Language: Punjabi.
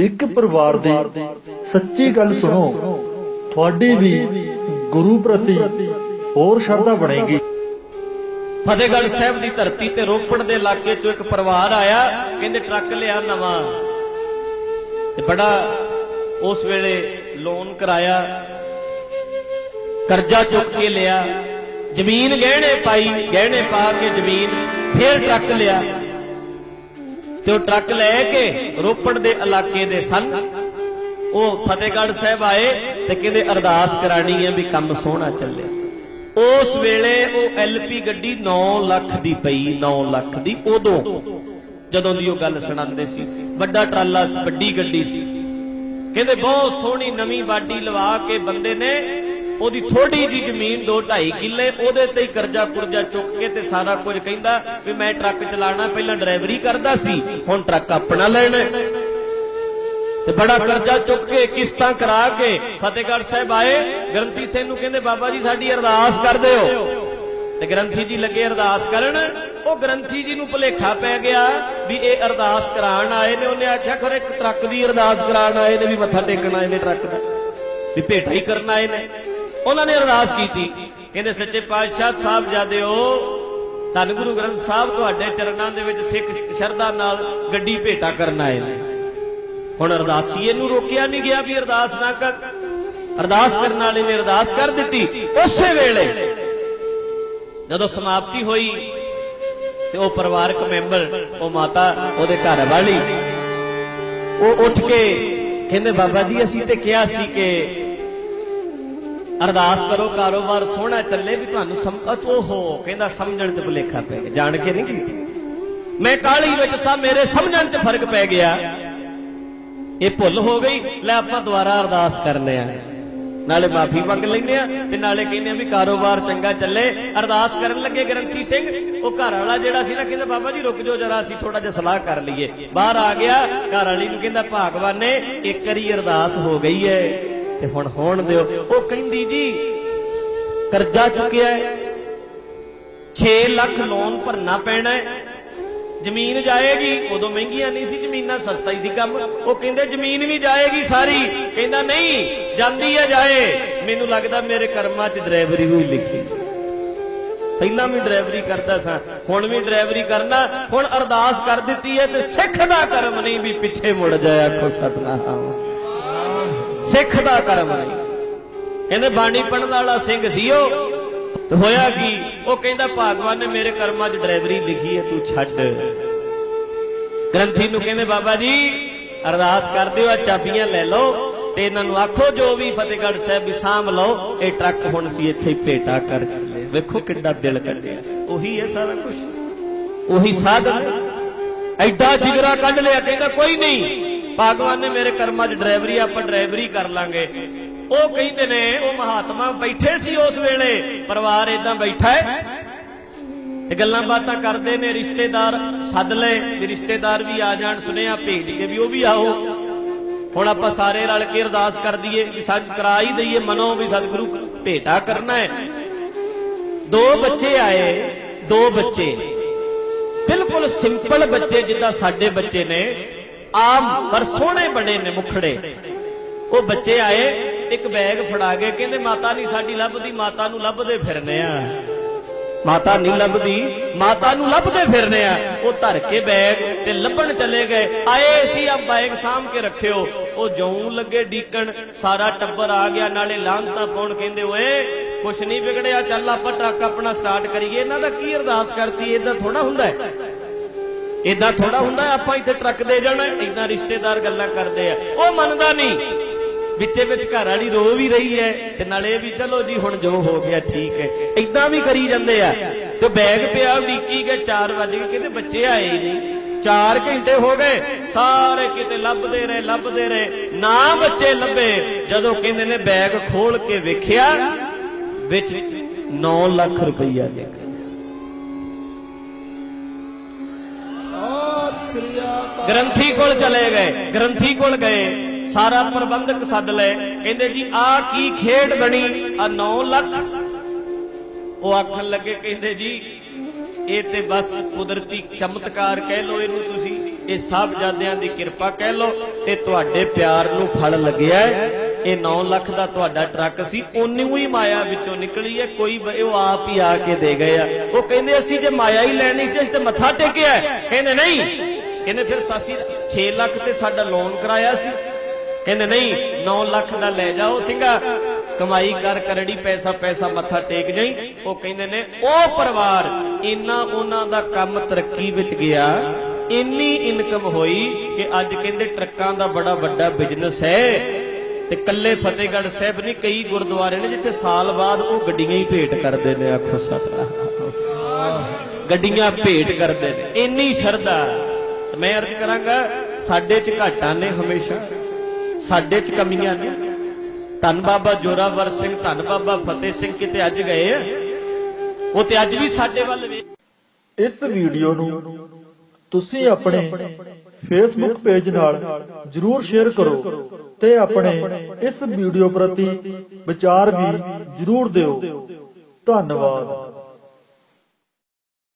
ਇੱਕ ਪਰਿਵਾਰ ਦੀ ਸੱਚੀ ਗੱਲ ਸੁਣੋ, ਤੁਹਾਡੀ ਵੀ ਗੁਰੂ ਪ੍ਰਤੀ ਹੋਰ ਸ਼ਰਧਾ ਬਣੇਗੀ। ਫਤਿਹਗੜ੍ਹ ਸਾਹਿਬ ਦੀ ਧਰਤੀ ਤੇ ਰੋਪੜ ਦੇ ਇਲਾਕੇ ਚੋਂ ਇੱਕ ਪਰਿਵਾਰ ਆਇਆ, ਕਹਿੰਦੇ ਟਰੱਕ ਲਿਆ ਨਵਾਂ। ਤੇ ਬੜਾ ਉਸ ਵੇਲੇ ਲੋਨ ਕਰਾਇਆ, ਕਰਜ਼ਾ ਚੁੱਕ ਕੇ ਲਿਆ। ਜ਼ਮੀਨ ਗਹਿਣੇ ਪਾਈ, ਗਹਿਣੇ ਪਾ ਕੇ ਜ਼ਮੀਨ, ਫੇਰ ਟਰੱਕ ਲਿਆ। ਤੇ ਉਹ ਟਰੱਕ ਲੈ ਕੇ ਰੋਪੜ ਦੇ ਇਲਾਕੇ ਦੇ ਸਨ, ਉਹ ਫਤਿਹਗੜ੍ਹ ਸਾਹਿਬ ਆਏ ਤੇ ਕਹਿੰਦੇ ਅਰਦਾਸ ਕਰਾਣੀ ਹੈ ਵੀ ਕੰਮ ਸੋਹਣਾ ਚੱਲੇ ਉਸ ਵੇਲੇ ਉਹ ਐਲਪੀ ਗੱਡੀ 9 ਲੱਖ ਦੀ ਪਈ 9 ਲੱਖ ਦੀ, ਉਦੋਂ ਜਦੋਂ ਦੀ ਉਹ ਗੱਲ ਸੁਣਾਉਂਦੇ ਸੀ। ਵੱਡਾ ਟਰਾਲਾ ਵੱਡੀ ਗੱਡੀ ਸੀ। ਕਹਿੰਦੇ ਬਹੁਤ ਸੋਹਣੀ ਨਵੀਂ ਬਾਡੀ ਲਵਾ ਕੇ ਬੰਦੇ ਨੇ ਉਹਦੀ ਥੋੜੀ ਜੀ ਜ਼ਮੀਨ 2 2.5 ਕਿੱਲੇ, ਉਹਦੇ ਤੇ ਹੀ ਕਰਜ਼ਾ ਕੁਰਜ਼ਾ ਚੁੱਕ ਕੇ ਤੇ ਸਾਰਾ ਕੁਝ ਕਹਿੰਦਾ ਵੀ ਮੈਂ ਟਰੱਕ ਚਲਾਣਾ ਪਹਿਲਾਂ ਡਰਾਈਵਰੀ ਕਰਦਾ ਸੀ, ਹੁਣ ਟਰੱਕ ਆਪਣਾ ਲੈਣਾ ਤੇ ਬੜਾ ਕਰਜ਼ਾ ਚੁੱਕ ਕੇ, ਕਿਸ਼ਤਾਂ ਕਰਾ ਕੇ ਫਤਿਹਗੜ੍ਹ ਸਾਹਿਬ ਆਏ। ਗ੍ਰੰਥੀ ਸਿੰਘ ਨੂੰ ਕਹਿੰਦੇ, ਬਾਬਾ ਜੀ, ਸਾਡੀ ਅਰਦਾਸ ਕਰ ਦਿਓ। ਤੇ ਗ੍ਰੰਥੀ ਜੀ ਲੱਗੇ ਅਰਦਾਸ ਕਰਨ। ਉਹ ਗ੍ਰੰਥੀ ਜੀ ਨੂੰ ਭੁਲੇਖਾ ਪੈ ਗਿਆ ਵੀ ਇਹ ਅਰਦਾਸ ਕਰਾਉਣ ਆਏ ਨੇ। ਉਹਨੇ ਆਖਿਆ, ਖਰੇ ਇੱਕ ਟਰੱਕ ਦੀ ਅਰਦਾਸ ਕਰਾਉਣ ਆਏ ਨੇ, ਵੀ ਮੱਥਾ ਟੇਕਣ ਆਏ ਨੇ ਟਰੱਕ ਦਾ ਵੀ ਭੇਟਾ ਹੀ ਕਰਨ ਆਏ ਨੇ। ਉਹਨਾਂ ਨੇ ਅਰਦਾਸ ਕੀਤੀ। ਕਹਿੰਦੇ, ਸੱਚੇ ਪਾਤਸ਼ਾਹ ਸਾਹਿਬ ਜਾਦਿਓ ਧੰਨ ਗੁਰੂ ਗ੍ਰੰਥ ਸਾਹਿਬ ਤੁਹਾਡੇ ਚਰਨਾਂ ਦੇ ਵਿੱਚ ਸਿੱਖ ਸ਼ਰਧਾ ਨਾਲ ਗੱਡੀ ਭੇਟਾ ਕਰਨ ਆਏ ਨੇ। ਹੁਣ ਅਰਦਾਸੀਏ ਨੂੰ ਰੋਕਿਆ ਨਹੀਂ ਗਿਆ ਵੀ ਅਰਦਾਸ ਨਾ ਕਰ। ਅਰਦਾਸ ਕਰਨ ਵਾਲੇ ਨੇ ਅਰਦਾਸ ਕਰ ਦਿੱਤੀ। ਉਸੇ ਵੇਲੇ ਜਦੋਂ ਸਮਾਪਤੀ ਹੋਈ ਤੇ ਉਹ ਪਰਿਵਾਰਕ ਮੈਂਬਰ, ਉਹ ਮਾਤਾ ਉਹਦੇ ਘਰ ਵਾਲੀ, ਉਹ ਉੱਠ ਕੇ ਕਹਿੰਦੇ, ਬਾਬਾ ਜੀ, ਅਸੀਂ ਤੇ ਕਿਹਾ ਸੀ ਕਿ ਅਰਦਾਸ ਕਰੋ, ਕਾਰੋਬਾਰ ਸੋਹਣਾ ਚੱਲੇ ਵੀ ਤੁਹਾਨੂੰ ਸਮਝ ਓਹੋ ਕਹਿੰਦਾ ਸਮਝਣ ਚ ਭੁਲੇਖਾ ਪੈ ਗਿਆ। ਜਾਣ ਕੇ ਨਹੀਂ ਕੀਤੀ ਮੈਂ ਕਾਲੀ ਵਿੱਚ ਸਾ, ਮੇਰੇ ਸਮਝਣ ਚ ਫ਼ਰਕ ਪੈ ਗਿਆ। ਇਹ ਭੁੱਲ ਹੋ ਗਈ, ਲੈ ਆਪਾਂ ਦੁਬਾਰਾ ਅਰਦਾਸ ਕਰਨੇ ਆ। ਨਾਲੇ ਮਾਫੀ ਮੰਗ ਲੈਂਦੇ ਆ, ਤੇ ਨਾਲੇ ਕਹਿੰਦੇ ਆ ਵੀ ਕਾਰੋਬਾਰ ਚੰਗਾ ਚੱਲੇ। ਅਰਦਾਸ ਕਰਨ ਲੱਗੇ ਗ੍ਰੰਥੀ ਸਿੰਘ, ਉਹ ਘਰ ਵਾਲਾ ਜਿਹੜਾ ਸੀ ਨਾ, ਕਹਿੰਦਾ, ਬਾਬਾ ਜੀ, ਰੁਕ ਜਾਓ ਜਰਾ, ਅਸੀਂ ਥੋੜਾ ਜਿਹਾ ਸਲਾਹ ਕਰ ਲਈਏ। ਬਾਹਰ ਆ ਗਿਆ, ਘਰ ਵਾਲੀ ਨੂੰ ਕਹਿੰਦਾ, ਭਾਗਵਾਨ ਨੇ ਇੱਕ ਵਾਰੀ ਅਰਦਾਸ ਹੋ ਗਈ ਹੈ ਤੇ ਹੁਣ ਹੋਣ ਦਿਓ। ਉਹ ਕਹਿੰਦੀ ਜੀ, ਕਰਜ਼ਾ ਚੁੱਕਿਆ ਹੈ। 6 ਲੱਖ ਲੋਨ ਭਰਨਾ ਪੈਣਾ ਹੈ। ਜ਼ਮੀਨ ਜਾਏਗੀ, ਉਦੋਂ ਮਹਿੰਗੀਆਂ ਨਹੀਂ ਸੀ, ਜ਼ਮੀਨਾਂ ਸਸਤਾ ਹੀ ਸੀ ਕੰਮ। ਉਹ ਕਹਿੰਦੇ, ਜ਼ਮੀਨ ਵੀ ਜਾਏਗੀ ਸਾਰੀ। ਕਹਿੰਦਾ, ਨਹੀਂ, ਜਾਂਦੀ ਹੈ ਜਾਏ। ਮੈਨੂੰ ਲੱਗਦਾ ਮੇਰੇ ਕਰਮਾਂ 'ਚ ਡਰਾਈਵਰੀ ਹੋਈ ਲਿਖੀ। ਪਹਿਲਾਂ ਵੀ ਡਰਾਈਵਰੀ ਕਰਦਾ ਸਾਂ, ਹੁਣ ਵੀ ਡਰਾਈਵਰੀ ਕਰਨਾ। ਹੁਣ ਅਰਦਾਸ ਕਰ ਦਿੱਤੀ ਹੈ ਤੇ ਸਿੱਖ ਦਾ ਕਰਮ ਨਹੀਂ ਵੀ ਪਿੱਛੇ ਮੁੜ ਜਾਏ ਆਖੋ ਸਤਨਾਮ। ਸਿੱਖ ਦਾ ਕਰਮ ਨਹੀਂ। ਕਹਿੰਦੇ ਬਾਣੀ ਪੜਨ ਵਾਲਾ ਸਿੰਘ ਸੀ ਉਹ। ਤੇ ਹੋਇਆ ਕੀ? ਉਹ ਕਹਿੰਦਾ, ਭਾਗਵਾਨ ਨੇ ਮੇਰੇ ਕਰਮਾਂ 'ਚ ਡਰਾਈਵਰੀ ਲਿਖੀ ਹੈ, ਤੂੰ ਛੱਡ। ਗ੍ਰੰਥੀ ਨੂੰ ਕਹਿੰਦੇ, ਬਾਬਾ ਜੀ, ਅਰਦਾਸ ਕਰਦੇ ਹੋ ਆ ਚਾਬੀਆਂ ਲੈ ਲਓ ਤੇ ਇਹਨਾਂ ਨੂੰ ਆਖੋ, ਜੋ ਵੀ ਫਤਿਹਗੜ੍ਹ ਸਾਹਿਬ ਵੀ ਸਾਂਭ ਲਓ, ਇਹ ਟਰੱਕ ਹੁਣ ਸੀ ਇੱਥੇ ਭੇਟਾ ਕਰ ਚੱਲੇ ਵੇਖੋ ਕਿੱਡਾ ਦਿਲ ਕੱਢਿਆ ਉਹੀ ਹੈ ਸਾਰਾ ਕੁਝ ਉਹੀ ਸਾਧਨ ਐਡਾ ਜਿਗਰਾ ਕੱਢ ਲਿਆ, ਕਹਿੰਦਾ, ਕੋਈ ਨਹੀਂ ਭਗਵਾਨ ਨੇ ਮੇਰੇ ਕਰਮਾਂ 'ਚ ਡਰਾਈਵਰੀ, ਆਪਾਂ ਡਰਾਈਵਰੀ ਕਰ ਲਾਂਗੇ। ਉਹ ਕਹਿੰਦੇ ਨੇ, ਉਹ ਮਹਾਤਮਾ ਬੈਠੇ ਸੀ ਉਸ ਵੇਲੇ, ਪਰਿਵਾਰ ਇਦਾਂ ਬੈਠਾ ਹੈ। ਤੇ ਗੱਲਾਂ ਬਾਤਾਂ ਕਰਦੇ ਨੇ, ਰਿਸ਼ਤੇਦਾਰ ਸੱਦ ਲਏ, ਵੀ ਰਿਸ਼ਤੇਦਾਰ ਵੀ ਆ ਜਾਣ, ਸੁਨੇਹਾ ਭੇਜ ਕੇ ਵੀ ਉਹ ਵੀ ਆਓ। ਹੁਣ ਆਪਾਂ ਸਾਰੇ ਰਲ ਕੇ ਅਰਦਾਸ ਕਰ ਦਈਏ ਵੀ ਸੱਚ ਕਰਾ ਹੀ ਦਈਏ, ਮਨੋ ਵੀ ਸਤਿਗੁਰੂ ਭੇਟਾ ਕਰਨਾ ਹੈ। ਦੋ ਬੱਚੇ ਆਏ, ਦੋ ਬੱਚੇ। ਬਿਲਕੁਲ ਸਿੰਪਲ ਬੱਚੇ ਜਿੱਦਾਂ ਸਾਡੇ ਬੱਚੇ ਨੇ। ਆਮ ਪਰ ਸੋਹਣੇ ਬਣੇ ਨੇ ਮੁਖੜੇ। ਉਹ ਬੱਚੇ ਆਏ, ਇੱਕ ਬੈਗ ਫੜਾ ਕੇ ਕਹਿੰਦੇ, ਮਾਤਾ ਨਹੀਂ ਸਾਡੀ ਲੱਭਦੀ, ਮਾਤਾ ਨੂੰ ਲੱਭਦੇ ਫਿਰਨੇ ਆ। ਮਾਤਾ ਨਹੀਂ ਲੱਭਦੀ, ਮਾਤਾ ਨੂੰ ਲੱਭਦੇ ਫਿਰਨੇ ਆ। ਉਹ ਧਰ ਕੇ ਬੈਗ ਤੇ ਲੱਭਣ ਚਲੇ ਗਏ। ਆਏ ਸੀ ਆ ਬੈਗ ਸਾਂਭ ਕੇ ਰੱਖਿਓ। ਉਹ ਜਉਂ ਲੱਗੇ ਡੀਕਣ, ਸਾਰਾ ਟੱਬਰ ਆ ਗਿਆ, ਨਾਲੇ ਲਾਂਤਾ ਪਾਉਣ ਕਹਿੰਦੇ, ਓਏ, ਕੁਛ ਨਹੀਂ ਵਿਗੜਿਆ, ਚੱਲ ਆਪਾਂ ਟਰੱਕ ਆਪਣਾ ਸਟਾਰਟ ਕਰੀਏ। ਇਹਨਾਂ ਦਾ ਕੀ ਅਰਦਾਸ ਕਰਤੀ? ਇਦਾਂ ਥੋੜਾ ਹੁੰਦਾ ਹੈ। ਇਦਾਂ ਥੋੜਾ ਹੁੰਦਾ ਆਪਾਂ ਇੱਥੇ ਟਰੱਕ ਦੇ ਜਾਣਾ ਇਦਾਂ ਰਿਸ਼ਤੇਦਾਰ ਗੱਲਾਂ ਕਰਦੇ ਆ। ਉਹ ਮੰਨਦਾ ਨਹੀਂ। ਵਿੱਚੇ ਵਿੱਚ ਘਰ ਵਾਲੀ ਰੋ ਵੀ ਰਹੀ ਹੈ ਤੇ ਨਾਲੇ ਵੀ, ਚਲੋ ਜੀ, ਹੁਣ ਜੋ ਹੋ ਗਿਆ, ਠੀਕ ਹੈ। ਇਦਾਂ ਵੀ ਕਰੀ ਜਾਂਦੇ ਆ। ਤੇ ਬੈਗ ਪਿਆ ਉਡੀਕੀ ਗਏ 4 ਵਜੇ ਕਹਿੰਦੇ ਬੱਚੇ ਆਏ ਹੀ ਨਹੀਂ। 4 ਘੰਟੇ ਹੋ ਗਏ, ਸਾਰੇ ਕਿਤੇ ਲੱਭਦੇ ਰਹੇ ਲੱਭਦੇ ਰਹੇ। ਨਾ ਬੱਚੇ ਲੱਭੇ। ਜਦੋਂ ਕਹਿੰਦੇ ਨੇ ਬੈਗ ਖੋਲ ਕੇ ਵੇਖਿਆ, ਵਿੱਚ 9 ਲੱਖ ਰੁਪਈਆ ਨਿਕਲਿਆ ਗ੍ਰੰਥੀ ਕੋਲ ਚਲੇ ਗਏ, ਗ੍ਰੰਥੀ ਕੋਲ ਗਏ, ਸਾਰਾ ਪ੍ਰਬੰਧਕ ਸੱਦ ਲਏ। ਕਹਿੰਦੇ ਜੀ, ਆਹ ਕੀ ਖੇਡ ਬਣੀ? ਆ 9 ਲੱਖ। ਉਹ ਆਖਣ ਲੱਗੇ, ਕਹਿੰਦੇ ਜੀ, ਇਹ ਤੇ ਬਸ ਕੁਦਰਤੀ ਚਮਤਕਾਰ ਕਹਿ ਲੋ ਇਹਨੂੰ ਤੁਸੀਂ। ਇਹ ਸਾਹਿਬਜ਼ਾਦਿਆਂ ਦੀ ਕਿਰਪਾ ਕਹਿ ਲਓ। ਤੇ ਤੁਹਾਡੇ ਪਿਆਰ ਨੂੰ ਫਲ ਲੱਗਿਆ ਇਹ 9 ਲੱਖ ਦਾ ਤੁਹਾਡਾ ਟਰੱਕ ਸੀ। ਉਹਨੂੰ ਹੀ ਮਾਇਆ ਵਿੱਚੋਂ ਨਿਕਲੀ ਹੈ। ਕੋਈ ਉਹ ਆਪ ਹੀ ਆ ਕੇ ਦੇ ਗਏ ਆ। ਉਹ ਕਹਿੰਦੇ, ਅਸੀਂ ਜੇ ਮਾਇਆ ਹੀ ਲੈਣੀ ਸੀ, ਅਸੀਂ ਤੇ ਮੱਥਾ ਟੇਕਿਆ ਕਹਿੰਦੇ, ਨਹੀਂ ਕਹਿੰਦੇ ਫਿਰ ਸਾਸੀ 6 ਲੱਖ ਤੇ ਸਾਡਾ ਲੋਨ ਕਰਾਇਆ ਸੀ। ਕਹਿੰਦੇ ਨਹੀਂ 9 ਲੱਖ ਦਾ ਲੈ ਜਾਓ ਸਿੰਘਾ। ਕਮਾਈ ਕਰ ਕਰੜੀ, ਪੈਸਾ ਪੈਸਾ ਮੱਥਾ ਟੇਕ ਜਾਈ। ਉਹ ਕਹਿੰਦੇ ਨੇ, ਉਹ ਪਰਿਵਾਰ ਇੰਨਾ ਉਹਨਾਂ ਦਾ ਕੰਮ ਤਰੱਕੀ ਵਿੱਚ ਗਿਆ, ਇੰਨੀ ਇਨਕਮ ਹੋਈ ਕਿ ਅੱਜ ਕਹਿੰਦੇ ਟਰੱਕਾਂ ਦਾ ਬੜਾ ਵੱਡਾ ਬਿਜ਼ਨਸ ਹੈ। ਤੇ ਕੱਲੇ ਫਤਿਹਗੜ੍ਹ ਸਾਹਿਬ ਨਹੀਂ, ਕਈ ਗੁਰਦੁਆਰੇ ਨੇ ਜਿੱਥੇ ਸਾਲ ਬਾਅਦ ਉਹ ਗੱਡੀਆਂ ਹੀ ਭੇਟ ਕਰਦੇ ਨੇ, ਆਖੋ ਸਤਿ ਗੱਡੀਆਂ ਭੇਟ ਕਰਦੇ ਨੇ, ਇੰਨੀ ਸ਼ਰਧਾ। ਮੈਂ ਅਰਜ਼ ਕਰਾਂਗਾ, ਸਾਡੇ 'ਚ ਘਾਟਾਂ ਨੇ ਹਮੇਸ਼ਾ, ਸਾਡੇ 'ਚ ਕਮੀਆਂ ਨੇ। ਧੰਨ ਬਾਬਾ ਜੋਰਾਵਰ ਸਿੰਘ, ਧੰਨ ਬਾਬਾ ਫਤਿਹ ਸਿੰਘ ਕਿਤੇ ਅੱਜ ਗਏ ਉਹ ਤੇ ਅੱਜ ਵੀ ਸਾਡੇ ਵੱਲ ਵੇਖ ਇਸ ਵੀਡੀਓ ਨੂੰ ਤੁਸੀਂ ਆਪਣੇ ਫੇਸਬੁੱਕ ਪੇਜ ਨਾਲ ਜਰੂਰ ਸ਼ੇਅਰ ਕਰੋ ਤੇ ਆਪਣੇ ਇਸ ਵੀਡੀਓ ਪ੍ਰਤੀ ਵਿਚਾਰ ਵੀ ਜਰੂਰ ਦਿਓ। ਧੰਨਵਾਦ।